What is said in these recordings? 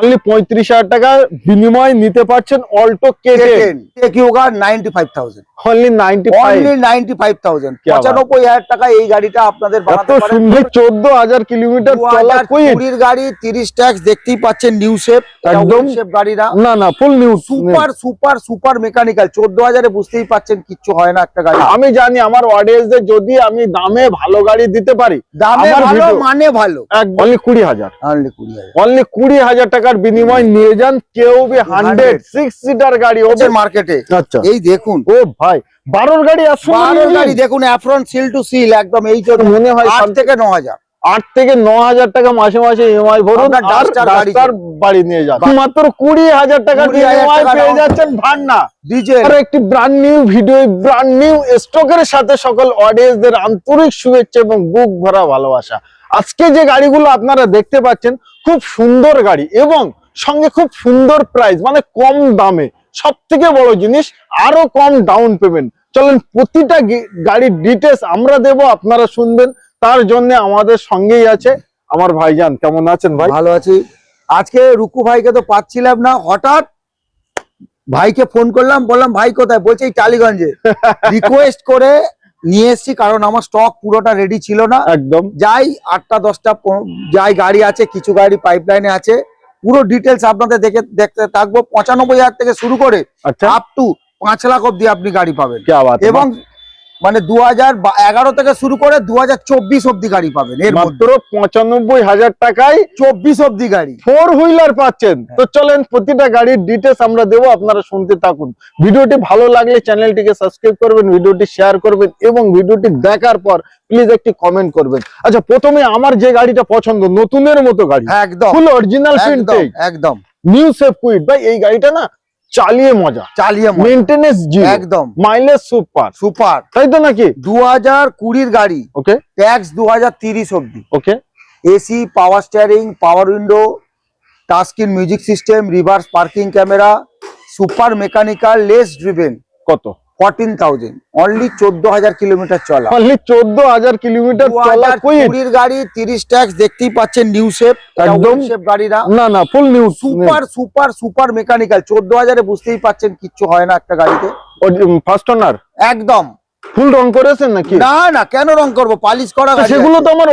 Only পঁয়ত্রিশ হাজার বিনিময় নিতে পারছেন অল্টো তিরিশ ট্যাক্স দেখতেই নিউ একদম। নিউ সুপার সুপার সুপার চোদ্দ হাজারে বুঝতেই কিচ্ছু হয় না একটা গাড়ি। আমি জানি আমার যদি আমি দামে ভালো গাড়ি দিতে পারি দামে ভালো মানে ভালো। কুড়ি হাজার। অনলি কুড়ি হাজার। অনলি কুড়ি হাজার টাকা টাকার বিনিময় নিয়ে যান K U B hundred six seater গাড়ি ওদের মার্কেটে আচ্ছা। এই দেখুন। ও ভাই বারোর গাড়ি বারোর গাড়ি দেখুন অ্যাফ্রন সিল টু সিল একদম এই তো মনে হয় সব- থেকে ন হাজার। আট থেকে ন হাজার টাকা মাসে মাসে ইএমআই ভরুন গাড়ি ডাস্টার বাড়ি নিয়ে যান। মাত্র কুড়ি হাজার টাকার 20,000 বিনিময় টাকা পেয়ে যাচ্ছেন ডিজেল। আর একটি brand new video brand new স্টকের সাথে সকল অডিয়েন্সদের আন্তরিক শুভেচ্ছা এবং বুক ভরা ভালোবাসা। আজকে যে গাড়িগুলো আপনারা দেখতে পাচ্ছেন খুব সুন্দর গাড়ি এবং সঙ্গে খুব সুন্দর প্রাইস মানে কম দামে। সব থেকে বড় জিনিস আরও কম ডাউন পেমেন্ট চলেন প্রতিটা গাড়ির ডিটেলস আমরা দেব আপনারা শুনবেন। তার জন্য আমাদের সঙ্গেই আছে আমার ভাইজান। কেমন আছেন ভাই? ভালো আছি। আজকে রুকু ভাইকে তো পাচ্ছিলাম না হঠাৎ ভাইকে ফোন করলাম বললাম ভাই কোথায়? বলছে এই টালিগঞ্জে। রিকোয়েস্ট করে নিয়ে এসছি কারণ আমার স্টক পুরোটা রেডি ছিল না। একদম। যাই আটটা দশটা যাই গাড়ি আছে কিছু গাড়ি পাইপলাইনে আছে পুরো ডিটেলস আপনাদের দেখে দেখতে থাকব। পঁচানব্বই হাজার থেকে শুরু করে আচ্ছা। আপ টু পাঁচ লাখ অব্দি আপনি গাড়ি পাবেন। এবং মানে দু এগারো থেকে শুরু করে দু হাজার চব্বিশ অব্দি গাড়ি পাবেন। এর মাত্র পঁচানব্বই হাজার টাকায় চব্বিশ অব্দি গাড়ি। ফোর হুইলার পাচ্ছেন। তো চলেন প্রতিটা গাড়ির ডিটেলস আমরা দেবো আপনারা শুনতে থাকুন। ভিডিওটি ভালো লাগলে চ্যানেলটিকে সাবস্ক্রাইব করবেন ভিডিওটি শেয়ার করবেন এবং ভিডিওটি দেখার পর প্লিজ একটি কমেন্ট করবেন। আচ্ছা প্রথমে আমার যে গাড়িটা পছন্দ নতুনের মতো গাড়ি। একদম। ফুল অরিজিনাল একদম নিউ সেফ কুইট ভাই এই গাড়িটা না চালিয়ে মজা। চালিয়ে মেইনটেনেন্স জিরো। একদম। মাইলেজ সুপার সুপার তাই তো নাকি? দু হাজার কুড়ির গাড়ি। ওকে ট্যাক্স দু হাজার তিরিশ অব্দি okay AC power steering power window touchscreen music system reverse parking camera super mechanical less driven কত? ফোরটিন থাউজেন্ড অনলি চোদ্দ হাজার কিলোমিটার চলা অনলি চোদ্দ হাজার কিলোমিটার চলা কুড়ির গাড়ি তিরিশ ট্যাক্স দেখতেই পাচ্ছেন নিউ শেপ একদম। শেপ না না full new super super super mechanical চোদ্দ হাজারে বুঝতেই পাচ্ছেন কিচ্ছু হয় না একটা গাড়িতে। ফার্স্ট ওনার একদম। ফুল রং করেছেন নাকি? না না কেন রং করব? পালিশ করা সেগুলো তো আমার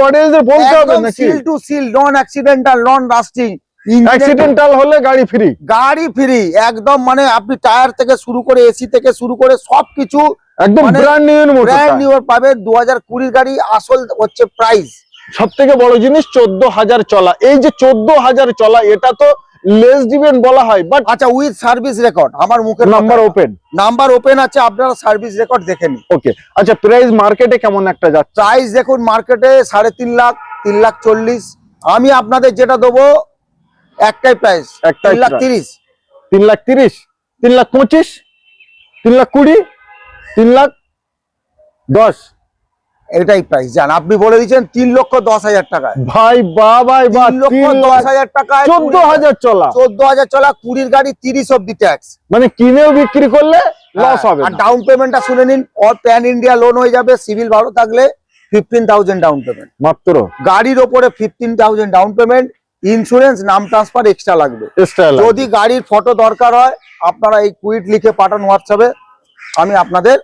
বলতে হবে নাকি? Seal to seal non accidental non rusting accidental হলে গাড়ি ফ্রি গাড়ি ফ্রি একদম মানে আপনি টায়ার থেকে শুরু করে এসি থেকে শুরু করে সবকিছু একদম ব্র্যান্ড নিউ ব্র্যান্ড নিউ পাবে দু হাজার কুড়ির গাড়ি আসল হচ্ছে প্রাইস সব থেকে বড় জিনিস চোদ্দ হাজার চলা। এই যে চোদ্দ হাজার চলা এটা তো লেস ডিভেন বলা হয় বাট আচ্ছা উইথ সার্ভিস রেকর্ড আমার মুখের নাম্বার ওপেন নাম্বার ওপেন আছে আপনারা সার্ভিস রেকর্ড দেখে নিন। ওকে আচ্ছা প্রাইস মার্কেটে কেমন একটা যাচ্ছে? প্রাইস দেখুন মার্কেটে সাড়ে তিন লাখ তিন লাখ চল্লিশ। আমি আপনাদের যেটা দেবো একটাই প্রাইস একটাই তিন লাখ তিরিশ। তিন লাখ তিরিশ তিন লাখ পঁচিশ তিন লাখ কুড়ি তিন লাখ দশ। এটাই প্রাইস জান আপনি বলে দিচ্ছেন তিন লক্ষ দশ হাজার টাকায়। ভাই বা ভাই বা লক্ষ দশ হাজার টাকায় চোদ্দ হাজার চলা। চোদ্দ হাজার চলা কুড়ির গাড়ি তিরিশ অব্দি ট্যাক্স মানে কিনেও বিক্রি করলে লস হবে আর ডাউন পেমেন্টটা শুনে নিন অল প্যান ইন্ডিয়া লোন হয়ে যাবে সিভিল ভালো থাকলে ফিফটিন থাউজেন্ড ডাউন পেমেন্ট মাত্র। গাড়ির ওপরে fifteen thousand down payment insurance নাম ট্রান্সফার এক্সট্রা লাগবে। যদি গাড়ির ফটো দরকার হয় আপনারা এই কুইট লিখে পাঠান হোয়াটসঅ্যাপে আমি আপনাদের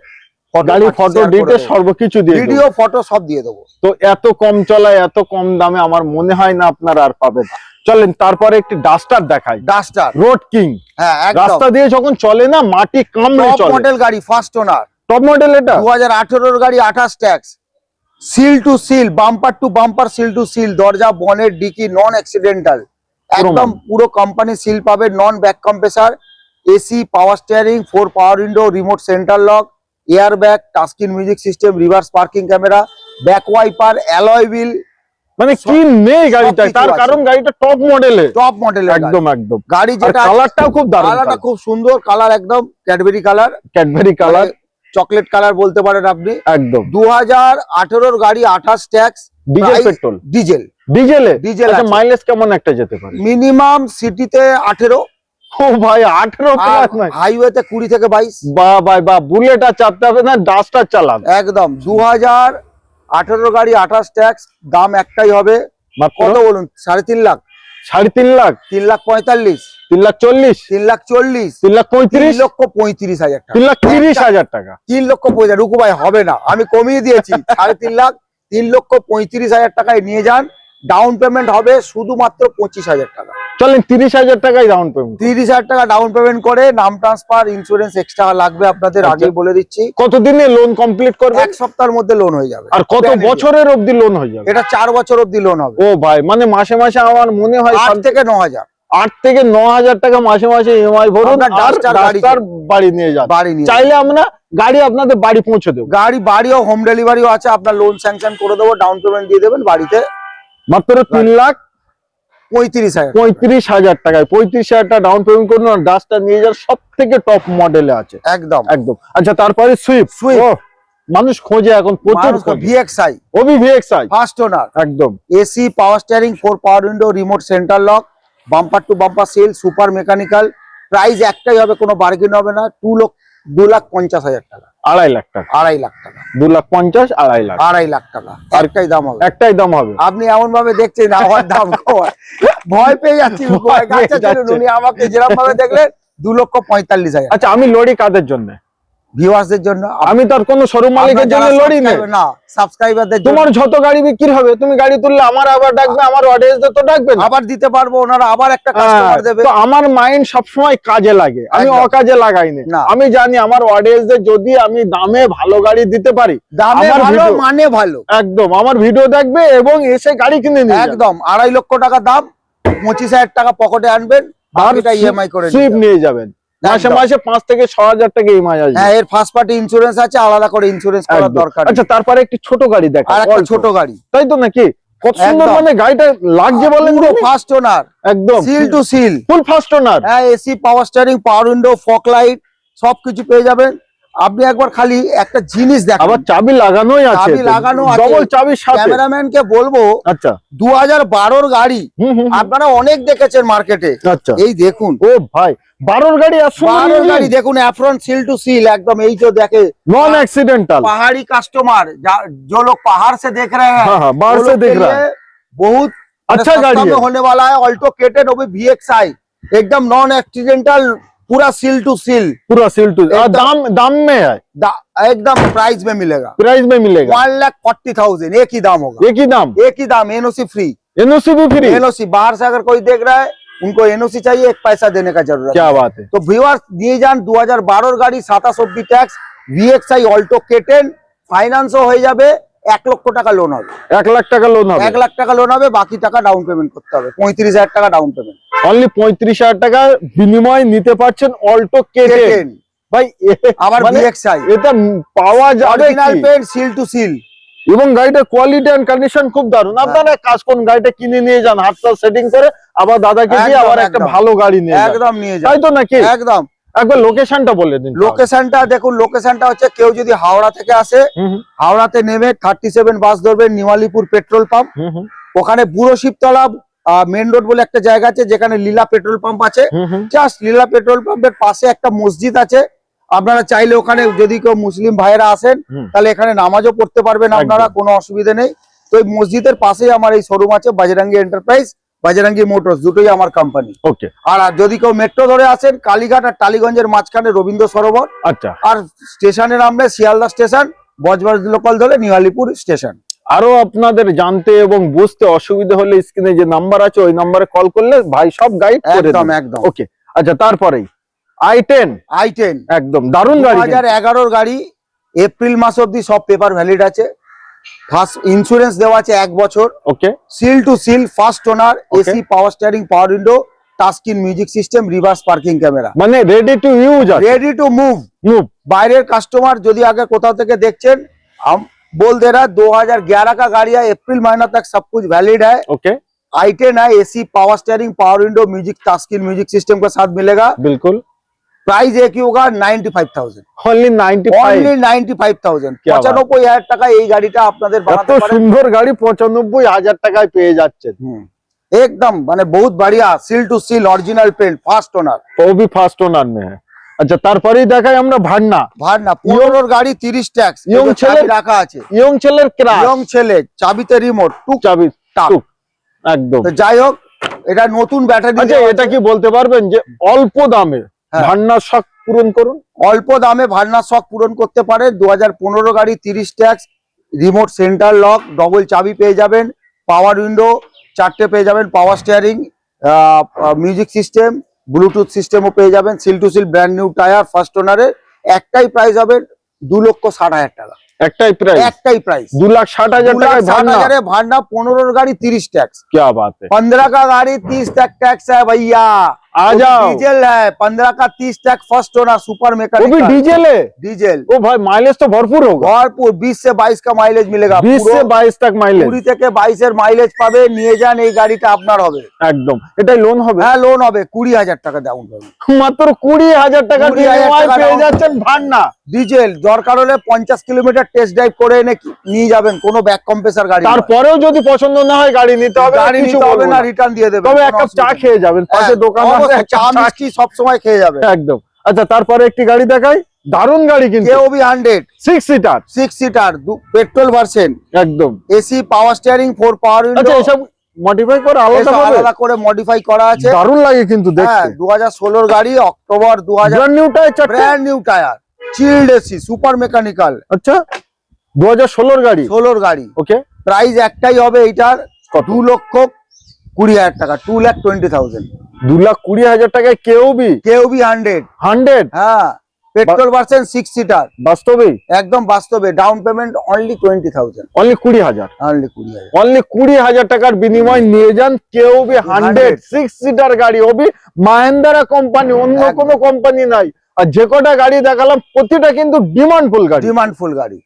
গাড়ি ফটো ডিটেলস সর্বকিছু দিয়ে ভিডিও ফটো সব দিয়ে দেবো। তো এত কম চলায় এত কম দামে আমার মনে হয় না আপনারা আর পাবেন চলেন তারপরে একটি ডাস্টার দেখাই। ডাস্টার রোড কিং হ্যাঁ রাস্তা দিয়ে যখন চলে না মাটি কামড়ে টপ চলে। মডেল গাড়ি ফার্স্ট ওনার টপ মডেল এটা? দু হাজার আঠেরোর গাড়ি আঠাশ tax seal to seal bumper to bumper seal to seal দরজা বনের ডিকি নন অ্যাক্সিডেন্টাল একদম পুরো কোম্পানি সিল পাবে non back compressor AC power steering four power window remote centre lock air bag touchscreen music system reverse parking camera back wiper alloy wheel মানে কি নেই গাড়িটা? তার কারণ গাড়িটা টপ মডেলে টপ মডেল একদম একদম। গাড়ি যেটা কালারটাও খুব দারুণ কালারটা খুব সুন্দর কালার একদম Cadbury colour Cadbury colour chocolate colour বলতে পারেন আপনি। একদম। দু হাজার আঠেরোর গাড়ি আঠাশ ট্যাক্স ডিজেল পেট্রোল। ডিজেল। ডিজেলে? ডিজেল আচ্ছা মাইলেজ কেমন একটা যেতে পারে? মিনিমাম সিটিতে আঠেরো। ও ভাই আঠেরো হাইওয়েতে কুড়ি থেকে বাইশ। বা ভাই বা বুলেট আর চাপতে হবে না ডাস্টার চালান। একদম। দু হাজার আঠেরো গাড়ি আঠাশ ট্যাক্স দাম একটাই হবে। কত বলুন? সাড়ে তিন লাখ। সাড়ে তিন লাখ? তিন লাখ পঁয়তাল্লিশ। তিন লাখ চল্লিশ? তিন লাখ চল্লিশ। তিন লাখ পঁয়ত্রিশ? লক্ষ পঁয়ত্রিশ হাজার টাকা। তিন লাখ তিরিশ হাজার টাকা। তিন লক্ষ পঁয়ত্রিশ রুকু ভাই হবে না। আমি কমিয়ে দিয়েছি। সাড়ে তিন লাখ তিন লক্ষ পঁয়ত্রিশ হাজার টাকায় নিয়ে যান। ডাউন পেমেন্ট হবে শুধুমাত্র পঁচিশ হাজার টাকা। চলেন তিরিশ হাজার টাকাই ডাউন পেমেন্ট তিরিশ হাজার টাকা ডাউন পেমেন্ট করে নাম ট্রান্সফার ইন্স্যুরেন্স এক্সট্রা লাগবে আপনাদের আচ্ছা। আগেই বলে দিচ্ছি। কতদিনে লোন কমপ্লিট করবে? এক সপ্তাহের মধ্যে লোন হয়ে যাবে। আর কত বছরের অবধি লোন হয়ে যাবে? এটা চার বছর অব্দি লোন হবে। ও ভাই মানে মাসে মাসে আমার মনে হয় আট থেকে ন হাজার। আট থেকে ন হাজার টাকা মাসে মাসে ইএমআই ভরুন আর বাড়ি নিয়ে যান। বাড়ি নিয়ে চাইলে আমরা গাড়ি আপনাদের বাড়ি পৌঁছে দেবো। গাড়ি বাড়িও হোম ডেলিভারিও আছে আপনার লোন স্যাংশন করে দেবো ডাউন পেমেন্ট দিয়ে দেবেন বাড়িতে মাত্র তিন লাখ পঁয়ত্রিশ হাজার পঁয়ত্রিশ হাজার টাকায়। পঁয়ত্রিশ হাজার টাকা ডাউন পেমেন্ট করুন আর ডাস্টার নিয়ে যান সব থেকে টপ মডেলে আছে। একদম। একদম। আচ্ছা তারপরে সুইফট Swift। মানুষ খোঁজে এখন প্রচুর ভিএক্সআই ওবি ভিএক্সআই ফার্স্ট ওনার একদম। AC power steering four power window remote centre lock bumper to bumper seal super mechanical price একটাই হবে কোনো বার্গেন হবে না। টু লক্ষ দু লাখ পঞ্চাশ হাজার টাকা। আড়াই লাখ টাকা। আড়াই লাখ টাকা। দু লাখ পঞ্চাশ আড়াই লাখ। আড়াই লাখ টাকা। একটাই দাম হবে। একটাই দাম হবে। আপনি এমন ভাবে দেখছেন আমার দাম ভয় পেয়ে যাচ্ছি উনি আমাকে যেরকম ভাবে দেখলেন দু লক্ষ পঁয়তাল্লিশ হাজার। আচ্ছা আমি লড়ি কাদের জন্য? ভিউয়ার্সদের জন্য আমি তো আর কোনো শোরুম মালিকের জন্য লড়ি নেই না সাবস্ক্রাইবারদের জন্য তোমার যত গাড়ি বিক্রি হবে তুমি গাড়ি তুললে আমার আবার ডাকবে আমার অডিয়েন্সদের তো ডাকবে আবার দিতে পারব ওনারা আবার একটা হ্যাঁ, কাস্টমার দেবে। তো আমার মাইন্ড সবসময় কাজে লাগে আমি অকাজে লাগাই না। না। আমি জানি আমার অডিয়েন্সদের যদি আমি দামে ভালো গাড়ি দিতে পারি দামে ভালো মানে ভালো। একদম আমার ভিডিও দেখবে এবং এসে গাড়ি কিনে নিয়ে যাবে। একদম আড়াই লক্ষ টাকা দাম পঁচিশ হাজার টাকা পকেটে আনবেন আর বাকিটা ইএমআই করে নিয়ে নিয়ে যাবেন। মাসে মাসে পাঁচ থেকে ছ হাজার টাকা ইএমআই আসবে। হ্যাঁ এর ফার্স্ট পার্টি ইন্স্যুরেন্স আছে আলাদা করে ইন্স্যুরেন্স করার দরকার আচ্ছা তারপরে একটি ছোট গাড়ি দেখো আর একটা ছোট গাড়ি। তাই তো নাকি? কত সুন্দর মানে গাড়িটা লাগছে বলেন তো ফার্স্ট ওনার একদম। Seal to seal full first owner হ্যাঁ AC power steering power window fog light সবকিছু পেয়ে যাবেন। আপনি একবার খালি একটা জিনিস আবার দেখাবার চাবি লাগানোই আছে চাবি লাগানো আছে। ডবল চাবির সাথে ক্যামেরাম্যান কে বলবো আচ্ছা দু হাজার বারোর গাড়ি হুম হুম হুম। আপনারা অনেক দেখেছেন মার্কেটে আচ্ছা এই দেখুন ও ভাই বারোর গাড়ি আর বারোর গাড়ি দেখুন অ্যাফ্রন সিল টু সিল একদম এই তো দেখে नॉन एक्सीडेंटल पहाड़ी कस्टमर जो लोग पहाड़ से देख रहे हैं हाँ हाँ बाहर वो से लोग देख के रहा है लिए बहुत अच्छा सस्ता गाड़ी में है होने वाला है ऑल्टो केटेन वो भी वीएक्सआई एकदम नॉन एक्सीडेंटल पूरा सील टू सील पूरा सील टू एकदम- दाम दाम में है एकदम प्राइस में मिलेगा प्राइस में मिलेगा वन लाख फोर्टी थाउजेंड एक ही दाम होगा एक ही दाम एक ही दाम एनओसी फ्री एनओसी भी फ्री एनओसी बाहर से अगर कोई देख रहा है उनको एनओसी चाहिए एक पैसा देने का जरूरत क्या है बात है তো ভিউয়ার্স নিয়ে যান দু হাজার বারোর গাড়ি সাতাশ অব্দি ট্যাক্স ভিএক্সআই অল্টো কেটেন ফাইন্যান্সও হয়ে যাবে এক লক্ষ টাকা লোন হবে। এক লাখ টাকা লোন হবে। এক লাখ টাকা লোন হবে বাকি টাকা ডাউন পেমেন্ট করতে হবে। পঁয়ত্রিশ হাজার টাকা ডাউন পেমেন্ট অনলি পঁয়ত্রিশ হাজার টাকা বিনিময় নিতে পারছেন অল্টো কেটে ভাই আবার মানে এটা পাওয়া যাবে অরিজিনাল? সিল টু সিল এবং গাড়িটার কোয়ালিটি এন্ড কন্ডিশন খুব দারুণ। আপনারা কাজ করুন গাড়িটা কিনে নিয়ে যান হাতটা সেটিং করে আবার দাদাকে দিয়ে আবার একটা ভালো গাড়ি নিয়ে একদম নিয়ে তাই তো নাকি? একদম। একবার লোকেশনটা বলে দিন লোকেশনটা দেখুন লোকেশনটা হচ্ছে কেউ যদি হাওড়া থেকে আসে হাওড়াতে নেমে থার্টি সেভেন বাস ধরবেন নিওয়ালিপুর পেট্রোল পাম্প ওখানে বুড়ো শিবতলা মেন রোড বলে একটা জায়গা আছে যেখানে লীলা পেট্রোল পাম্প আছে। জাস্ট লীলা পেট্রোল পাম্পের পাশে একটা মসজিদ আছে। আপনারা চাইলে ওখানে যদি কেউ মুসলিম ভাইয়েরা আসেন তাহলে এখানে নামাজও পড়তে পারবেন আপনারা কোনো অসুবিধা নেই। তো এই মসজিদের পাশেই আমার এই শোরুম আছে বাজরাঙ্গি এন্টারপ্রাইজ বাজরাঙ্গি মোটরস দুটোই আমার কোম্পানি ওকে আর যদি কেউ মেট্রো ধরে আসেন কালীঘাট আর টালিগঞ্জের মাঝখানে রবীন্দ্র সরোবর। আচ্ছা। আর স্টেশনের নামলে শিয়ালদা স্টেশন বজবজ লোকাল ধরে নিয়ালিপুর স্টেশন। আরও আপনাদের জানতে এবং বুঝতে অসুবিধা হলে স্ক্রিনে যে নাম্বার আছে ওই নাম্বারে কল করলে ভাই সব গাইড করে একদম একদম। ওকে আচ্ছা তারপরেই। আই টেন আই টেন একদম দারুণ দু গাড়ি হাজার এগারোর গাড়ি এপ্রিল মাস অব্দি সব পেপার ভ্যালিড আছে। ফার্স্ট ইন্স্যুরেন্স দেওয়া আছে এক বছর okay seal to seal first owner AC power steering power window touchscreen music system reverse parking camera মানে ready to use ready to move move বাইরের কাস্টমার যদি আগে কোথাও থেকে দেখছেন हम बोल दे रहा है दो हज़ार ग्यारह का गाड़ी है अप्रैल महीना तक सब कुछ वैलिड है ओके आई टेन है AC power steering power window music touchscreen music system के साथ मिलेगा बिल्कुल প্রাইস একই ওগার ninety five thousand only ninety only ninety five thousand পঁচানব্বই হাজার টাকা এই গাড়িটা আপনাদের সুন্দর গাড়ি পঁচানব্বই হাজার টাকায় পেয়ে যাচ্ছে একদম মানে বহুত বাড়িয়া seal to seal original paint first owner O first owner মে। আচ্ছা তারপরেই দেখাই আমরা ভাড়না ভাড়না পুরোনোর গাড়ি 30 ট্যাক্স। ইয়ং ছেলে রাখা আছে। ইয়ং ছেলের ক্রাশ ইয়ং ছেলে চাবিতে রিমোট টুক চাবি টুক। একদম। তো যাই হোক এটা নতুন ব্যাটারি আচ্ছা এটা কি বলতে পারবেন যে অল্প দামে? হ্যাঁ। ভান্নার শখ পূরণ করুন। অল্প দামে ভান্নার শখ পূরণ করতে পারে দু হাজার পনেরো গাড়ি তিরিশ tax remote centre lock double চাবি পেয়ে যাবেন পাওয়ার উইন্ডো চারটে পেয়ে যাবেন power steering music system bluetooth সিস্টেমও পেয়ে যাবেন seal to seal brand new tyre first ওনারের। একটাই প্রাইস হবে দু লক্ষ ষাট হাজার টাকা। একটাই প্রাইস? একটাই প্রাইস। দু লাখ ষাট হাজার টাকা ভান্ডা পনেরো গাড়ি তিরিশ ট্যাক্স। পনেরো গাড়ি তিরিশ ট্যাক্স ট্যাক্স হ্যাঁ ভাইয়া। आ वो भी जाओ डीजल है पंद्रह का तीस तक फर्स्ट ओनर सुपर वो भी मैकेनिक डीजल है डीजल ओ भाई माइलेज तो भरपूर होगा ভরপুর বিশ से বাইশ का মাইলেজ মিলেগা बीस से बाईस तक माइलेज কুড়ি থেকে বাইশের মাইলেজ পাবে নিয়ে যান এই গাড়িটা আপনার হবে একদম এটাই লোন হবে হ্যাঁ লোন হবে কুড়ি হাজার টাকা ডাউন হবে মাত্র কুড়ি হাজার টাকার 20,000 বিনিময়ে টাকা পেয়ে down যাচ্ছেন ভান্না ডিজেল দরকার হলে পঞ্চাশ কিলোমিটার টেস্ট ড্রাইভ করে এনে কি- নিয়ে যাবেন কোনো ব্যাক কম্প্রেসার গাড়ি নয়। তারপরেও যদি পছন্দ না হয় গাড়ি নিতে হবে গাড়ি কিছু নিতে হবে বলবো না না। রিটার্ন দিয়ে দেবে তবে এক কাপ চা খেয়ে যাবেন পাশে দোকান আছে এক চা খেয়ে যাবে। একদম। আচ্ছা তারপরে একটি গাড়ি দেখাই। দারুণ গাড়ি কিন্তু। K U V hundred six seater six seater petrol version একদম। AC power steering four power আচ্ছা এসব মডিফাই করে আলাদা আলাদা করে মডিফাই করা আছে। দারুণ লাগে কিন্তু হ্যাঁ দেখতে। দু হাজার ষোলোর গাড়ি অক্টোবর দু হাজার brand new tyre brand new tyre chilled AC super mechanical আচ্ছা দু হাজার ষোলোর গাড়ি? ষোলোর গাড়ি। ওকে প্রাইস একটাই হবে এইটার কত? লক্ষ কুড়ি হাজার টাকা টু লাখ টোয়েন্টি থাউজেন্ড দু লাখ কুড়ি হাজার টাকায় K U V? K U V hundred hundred হ্যাঁ পেট্রোল ভার্সন সিক্স সিটার বাস্তবেই একদম বাস্তবে down payment only twenty thousand only কুড়ি হাজার? অনলি কুড়ি হাজার। অনলি কুড়ি হাজার টাকার বিনিময় নিয়ে যান K U V hundred six seater গাড়ি ওবি মাহেন্দ্রা কোম্পানি অন্য। কোনো কোম্পানি নাই। আর যে কটা গাড়ি দেখালাম প্রতিটা কিন্তু ডিমান্ডফুল গাড়ি। ডিমান্ড ফুল গাড়ি।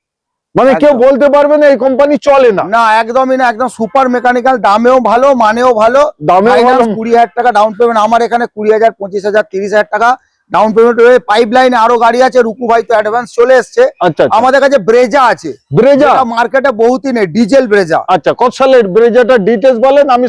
মানে কেউ বলতে পারবে না এই কোম্পানি চলে না। না একদমই না একদম সুপার মেকানিক্যাল দামেও ভালো মানেও ভালো। দামে কুড়ি হাজার টাকা ডাউন পেমেন্ট আমার এখানে কুড়ি হাজার পঁচিশ হাজার তিরিশ হাজার টাকা डाउन पेमेंट পাইপ লাইনে আরো গাড়ি আছে রুকু ভাই তো অ্যাডভান্স চলে এসছে। আমাদের কাছে ব্রেজা আছে। ব্রেজা? মার্কেটে বহুদিনে ডিজেল ব্রেজা। আচ্ছা কত সালের ব্রেজাটা ডিটেলস বলেন আমি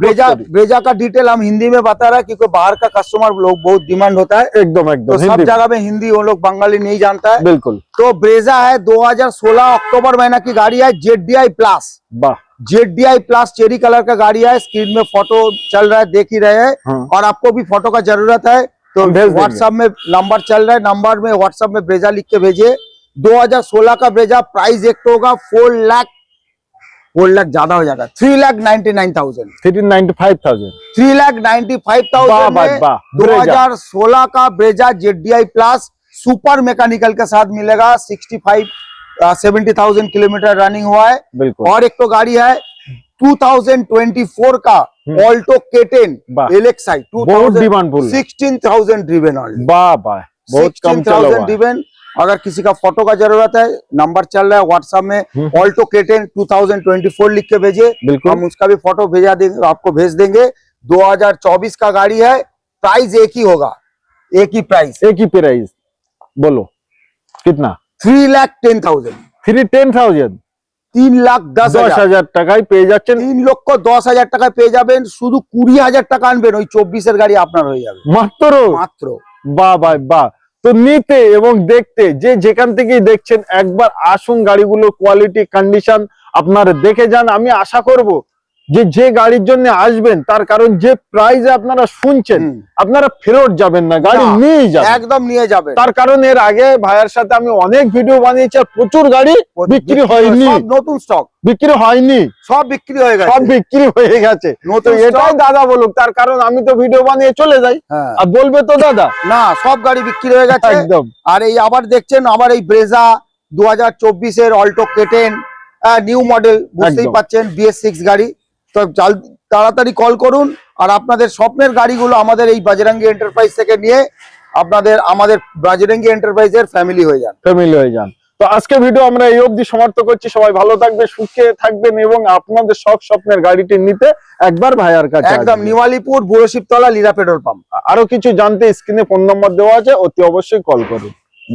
ब्रेजा ब्रेजा का डिटेल हम हिंदी में बता रहा है क्योंकि बाहर का कस्टमर लोग बहुत डिमांड होता है एकदम एकदम तो सब जगह में हिंदी वो लोग बंगाली नहीं जानता है बिल्कुल तो ब्रेजा है 2016 अक्टूबर महीना की गाड़ी है Z D I plus Z D I plus cherry colour का गाड़ी है स्क्रीन में फ़ोटो चल रहा है देख ही रहे हैं और आपको भी फ़ोटो का ज़रूरत है तो। व्हाट्सएप में नंबर चल रहा है नंबर में व्हाट्सएप में ब्रेजा लिख के भेजिए। 2016 का ब्रेजा प्राइस एक तो होगा फोर लाख फोर लाख ज़्यादा हो जाएगा। Three lakh ninety nine thousand 395000 three lakh ninety five thousand दो। हज़ार सोलह का Brezza Z D I plus super mechanical के साथ मिलेगा sixty five seventy thousand kilometre running हुआ है। बिल्कुल। और एक तो गाड़ी है 2024 का Alto K ten ten two thousand sixteen thousand driven thousand अगर किसी का फ़ोटो का ज़रूरत है नंबर चल रहा है व्हाट्सएप में ऑल्टो केटेन 2024 लिख के भेजे हम उसका भी फ़ोटो भेजा देंगे आपको भेज देंगे। 2024 का गाड़ी है प्राइस एक ही होगा एक ही प्राइस एक ही प्राइस बोलो कितना? Three lakh ten thousand three ten thousand তিন লাখ দশ হাজার। টাকায় পেয়ে যাচ্ছেন। তিন লক্ষ দশ হাজার টাকায় পেয়ে যাবেন শুধু কুড়ি হাজার টাকা আনবেন ওই চব্বিশের গাড়ি আপনার হয়ে যাবে। মাত্র? মাত্র। বা বা বাহ। তো নিতে এবং দেখতে যে যেখান থেকেই দেখছেন একবার আসুন গাড়িগুলোর কোয়ালিটি কন্ডিশন আপনার দেখে যান। আমি আশা করব যে যে গাড়ির জন্য আসবেন তার কারণ যে প্রাইসে আপনারা শুনছেন আপনারা ফেরত যাবেন না গাড়ি নিয়ে যাবেন। একদম নিয়ে যাবেন। তার কারণ এর আগে ভাইয়ের সাথে আমি অনেক ভিডিও বানিয়েছি আর প্রচুর গাড়ি বিক্রি হয়নি। নতুন স্টক বিক্রি হয়নি। সব বিক্রি হয়ে গেছে। সব বিক্রি হয়ে গেছে। নতুন এটাই দাদা বলুক তার কারণ আমি তো ভিডিও বানিয়ে চলে যাই। হ্যাঁ। আর বলবে তো দাদা। না সব গাড়ি বিক্রি হয়ে গেছে। একদম। আর এই আবার দেখছেন আবার এই ব্রেজা দু হাজার চব্বিশের অল্টো কেটেন নিউ মডেল বুঝতেই। পাচ্ছেন বিএস সিক্স গাড়ি। তো তাড়াতাড়ি কল করুন আর আপনাদের স্বপ্নের গাড়িগুলো আমাদের এই বাজরাঙ্গি এন্টারপ্রাইজ থেকে নিয়ে আপনাদের আমাদের বাজরাঙ্গি এন্টারপ্রাইজের ফ্যামিলি হয়ে যান। ফ্যামিলি হয়ে যান। তো আজকে ভিডিও আমরা এই অবধি সমাপ্ত করছি। সবাই ভালো থাকবে সুখে থাকবেন এবং আপনাদের সব স্বপ্নের গাড়িটি নিতে একবার ভাইয়ার কাছে একদম। Niwalipur Buroshibtala Leela petrol pump. আরও কিছু জানতে স্ক্রিনে ফোন নম্বর দেওয়া আছে অতি অবশ্যই কল করুন।